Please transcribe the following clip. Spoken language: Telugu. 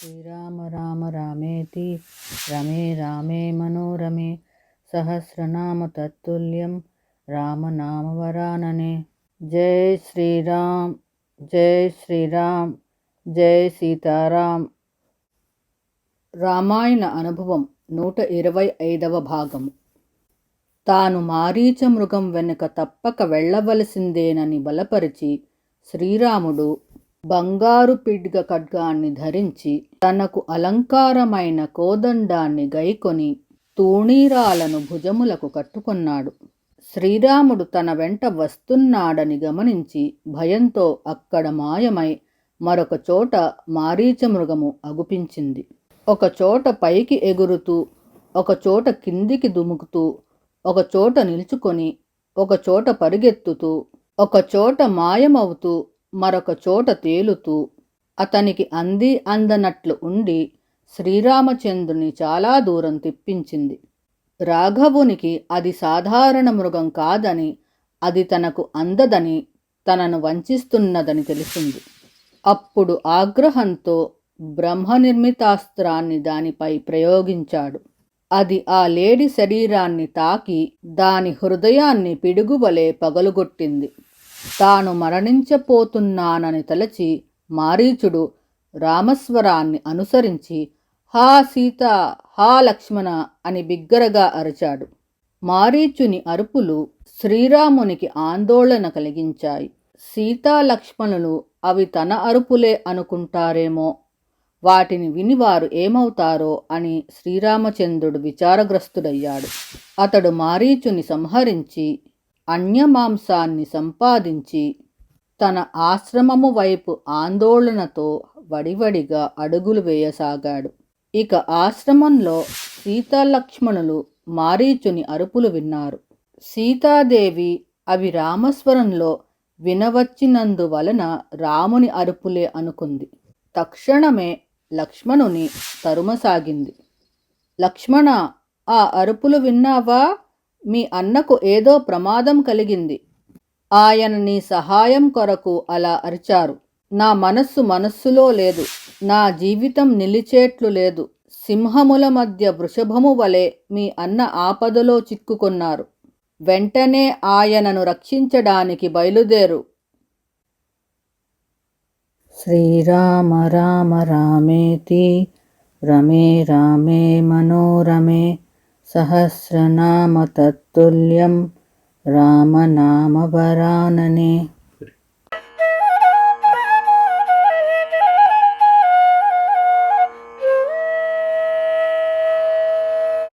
శ్రీరామ రామ రామేతి రమే రామే మనోరమే సహస్రనామ తత్తుల్యం రామనామవరాననే జై శ్రీరామ్ జై శ్రీరామ్ జై సీతారాం రామాయణ అనుభవం నూట ఇరవై ఐదవ భాగము తాను మారీచ మృగం వెనుక తప్పక వెళ్ళవలసిందేనని బలపరిచి శ్రీరాముడు బంగారు పిడ్గ ఖడ్గాన్ని ధరించి తనకు అలంకారమైన కోదండాన్ని గైకొని తూణీరాలను భుజములకు కట్టుకున్నాడు. శ్రీరాముడు తన వెంట వస్తున్నాడని గమనించి భయంతో అక్కడ మాయమై మరొక చోట మారీచ మృగము అగుపించింది. ఒక చోట పైకి ఎగురుతూ ఒక చోట కిందికి దుముకుతూ ఒక చోట నిల్చుకొని ఒక చోట పరిగెత్తుతూ ఒక చోట మాయమవుతూ మరొక చోట తేలుతూ అతనికి అంది అందనట్లు ఉండి శ్రీరామచంద్రుని చాలా దూరం తిప్పించింది. రాఘవునికి అది సాధారణ మృగం కాదని అది తనకు అందదని తనను వంచిస్తున్నదని తెలిసింది. అప్పుడు ఆగ్రహంతో బ్రహ్మ నిర్మితాస్త్రాన్ని దానిపై ప్రయోగించాడు. అది ఆ లేడి శరీరాన్ని తాకి దాని హృదయాన్ని పిడుగువలే పగలుగొట్టింది. తాను మరణించపోతున్నానని తలచి మారీచుడు రామస్వరాన్ని అనుసరించి హా సీత హా లక్ష్మణ అని బిగ్గరగా అరిచాడు. మారీచుని అరుపులు శ్రీరామునికి ఆందోళన కలిగించాయి. సీతా లక్ష్మణులు అవి తన అరుపులే అనుకుంటారేమో వాటిని విని వారు ఏమవుతారో అని శ్రీరామచంద్రుడు విచారగ్రస్తుడయ్యాడు. అతడు మారీచుని సంహరించి అన్యమాంసాన్ని సంపాదించి తన ఆశ్రమము వైపు ఆందోళనతో వడివడిగా అడుగులు వేయసాగాడు. ఇక ఆశ్రమంలో సీతాలక్ష్మణులు మారీచుని అరుపులు విన్నారు. సీతాదేవి అవి రామస్వరంలో వినవచ్చినందువలన రాముని అరుపులే అనుకుంది. తక్షణమే లక్ష్మణుని తరుమసాగింది. లక్ష్మణ ఆ అరుపులు విన్నావా? మీ అన్నకు ఏదో ప్రమాదం కలిగింది. ఆయన నీ సహాయం కొరకు అలా అరిచారు. నా మనస్సు మనస్సులో లేదు. నా జీవితం నిలిచేట్లు లేదు. సింహముల మధ్య వృషభము వలె మీ అన్న ఆపదలో చిక్కుకున్నారు. వెంటనే ఆయనను రక్షించడానికి బయలుదేరు. శ్రీరామ రామ రామేతి రమే రామే మనోరమే సహస్రనామ తత్తుల్యం రామనామవరాననే